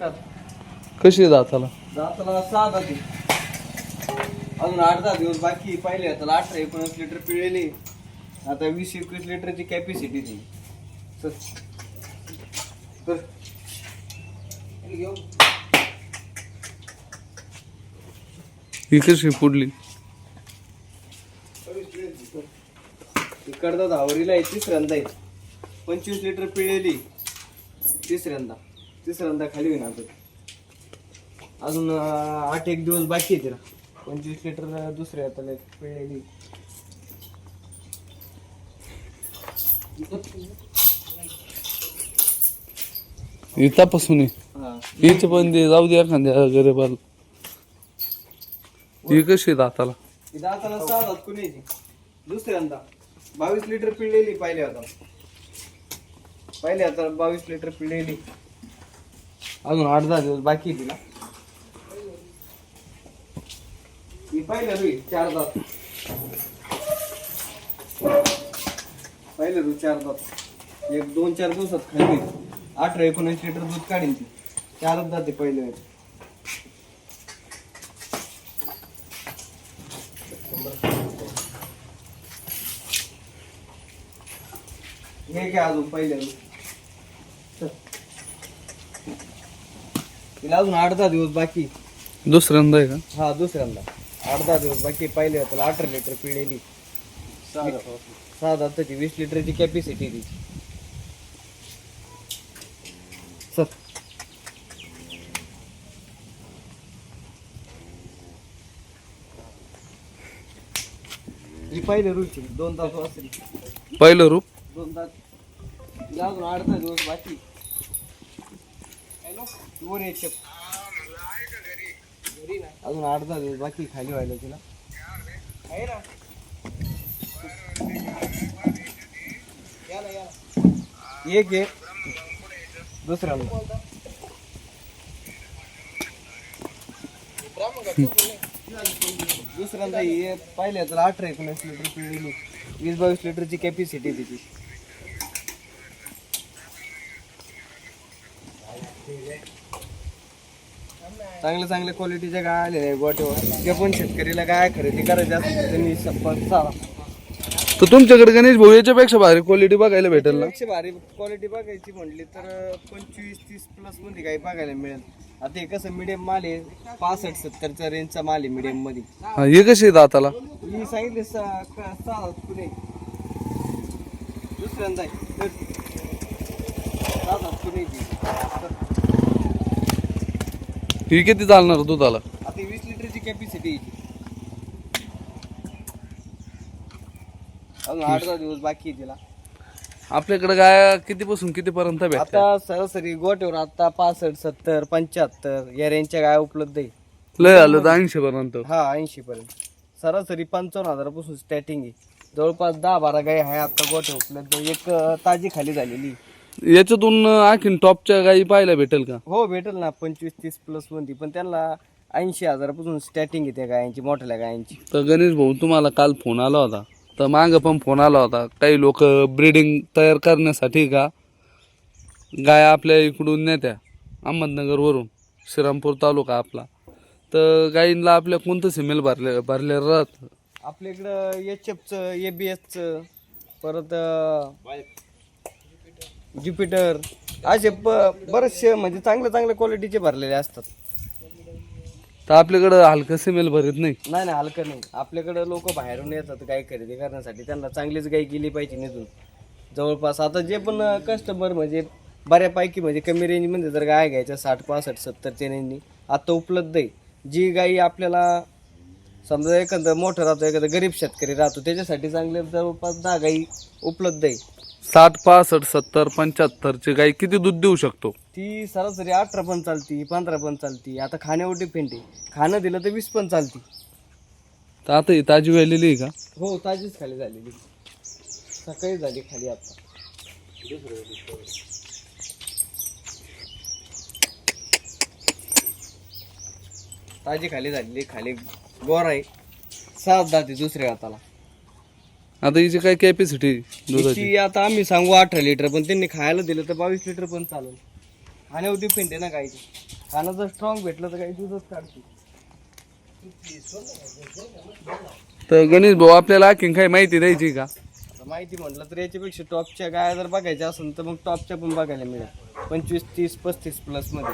नमस्कार कशी आहे दाताला? दाताला सहा दाती अजून आठ दहा दिवस बाकी पहिले त्याला अठरा एकोणीस लिटर पिळेली आता वीस एकवीस लिटरची कॅपॅसिटी ती. हे घेऊ. ही कशी पुढली? ही कडदा आवरीला आहे तिसऱ्यांदा आहे. पंचवीस लिटर पिळेली तिसऱ्यांदा. तिसऱ्यांदा खाली होईन आता अजून आठ एक दिवस बाकी आहे तिला. पंचवीस लिटर दुसऱ्या हाताला पिळलेली. ही तपासून हिच पण दे जाऊ दे एखाद्या गरीबाला. ही कशी आहे दाताला? दाताला सहा दात कुणाची? दुसऱ्यांदा. बावीस लिटर पिळलेली पाहिले आता. पाहिले आता बावीस लिटर पिळलेली. अजून आठ दहा दिवस बाकी आहे तिला. ही पाहिलं रुई चार दात. पाहिलं रु चार दात. एक दोन चार दिवसात खाली अठरा एकोणीस लिटर दूध काढीन ती. चारच दाते पहिले. वेळेस. हे काय अजून पहिले तिला अजून आठ दहा दिवस बाकी. दुसऱ्यांदा आहे का? हा दुसऱ्यांदा. आठ दहा दिवस बाकी पहिले त्याला अठरा लिटर पिळेली सहा दाताची वीस लिटरची कॅपॅसिटी तिची. सर. ही पहिले रुची दोन तास वाचली. पहिलं रूप? दोन तास. तिला अजून आठ दहा दिवस बाकी वर ये अजून आठ दहा दिवस बाकी खाली व्हायला तिला. आहे ना या ना, या ना. एक आहे. दुसरा दुसऱ्यांदा हे पाहिलं तर अठरा एकोणीस लिटर वीस बावीस लिटरची कॅपॅसिटी तिची. चांगल्या चांगल्या क्वालिटीच्या गाय आलेल्या आहे गोट्यावर. जे पण शेतकरीला गाय खरेदी करायची असतील त्यांनी संपर्क साधा तर तुमच्याकडे गणेश भाऊ याच्यापेक्षा भारी क्वालिटी बघायला भेटेल ना? पेक्षा भारी क्वालिटी बघायची म्हणली तर पंचवीस तीस प्लसमध्ये काही बघायला मिळेल. आता हे कसं मिडियम माल आहे पासष्ट सत्तरचा रेंजचा माल आहे मिडियममध्ये. हा, ही कशी आहे दाताला? मी सांगितले सहा क- सहा पुणे दुसऱ्यांदा आहे. तर सहा सात पुणे ही किती चालणार दुधाला? आता वीस लिटरची कॅपॅसिटी अजून आठ दहा दिवस बाकी आहे तिला. आपल्याकडे गाय कितीपासून कितीपर्यंत भेटतात आता सरासरी गोट्यावर आता पासष्ट सत्तर पंच्याहत्तर या रेंजच्या गाय उपलब्ध आहे. लय आलं तर ऐंशी पर्यंत. हा ऐंशी पर्यंत. सरासरी पंचावन्न हजारापासून स्टार्टिंग आहे. जवळपास दहा बारा गाय आहे आता गोठे उपलब्ध. एक अं, ताजी खाली झालेली याच्यातून आणखीन टॉपच्या गायी पाहायला भेटेल का? हो भेटेल ना. पंचवीस तीस प्लसमध्ये. पण त्यांना ऐंशी हजारापासून स्टार्टिंग आहे त्या गायांची मोठ्या गायांची. तर गणेश भाऊ तुम्हाला काल फोन आला होता. तर मागं पण फोन आला होता. काही लोक ब्रीडिंग तयार करण्यासाठी का? गाय आपल्या इकडून नेत्या अहमदनगरवरून श्रीरामपूर तालुका आपला. तर गायींना आपल्या कोणतं सिमेल भरले भरलेलं राहत? आपल्या इकडं एच एफचं ए बी एसचं परत ज्युपिटर असे ब- बरेचसे म्हणजे चांगल्या चांगल्या क्वालिटीचे भरलेले असतात. तर आपल्याकडं हलकं सिमेल भरत नाही? नाही नाही हलकं नाही. आपल्याकडे लोक बाहेरून येतात गाय खरेदी करण्यासाठी. त्यांना चांगलीच गाय गेली पाहिजे निधून. जवळपास आता जे पण कस्टमर म्हणजे बऱ्यापैकी म्हणजे कमी रेंजमध्ये जर गाय घ्यायच्या साठ पासष्ट सत्तरच्या रेंजनी आता उपलब्ध आहे. जी गाई आपल्याला समजा एखादं मोठं राहतो एखादा गरीब शेतकरी राहतो त्याच्यासाठी चांगले जवळपास दहा गाई उपलब्ध आहे. साठ पासष्ट सत्तर पंच्याहत्तरची गाय किती दूध देऊ शकतो? ती सरासरी अठरा पण चालती पंधरा पण चालती. आता खाण्यावर डिपेंड आहे. खाणं दिलं तर वीस पण चालती. तर आता ही ताजी वेलेली आहे का? हो ताजीच खाली झालेली. सकाळी झाली खाली आता. ताजी खाली झालेली खाली गोर आहे. सात दाते दुसऱ्या हाताला. आता हिची काय कॅपॅसिटी दुधाची? आता आम्ही सांगू अठरा लिटर पण त्यांनी खायला दिलं तर बावीस लिटर पण चालेल. खाण्यावर डिपेंड आहे ना गायची खाणं जर स्ट्रॉंग भेटलं तर काही दूधच काढते तर गणेश भाऊ आपल्याला आणखीन काही माहिती द्यायची का? आता माहिती म्हटलं तर याच्यापेक्षा टॉपच्या गाया जर बघायच्या असेल तर मग टॉपच्या पण बघायला मिळेल. पंचवीस तीस पस्तीस प्लसमध्ये.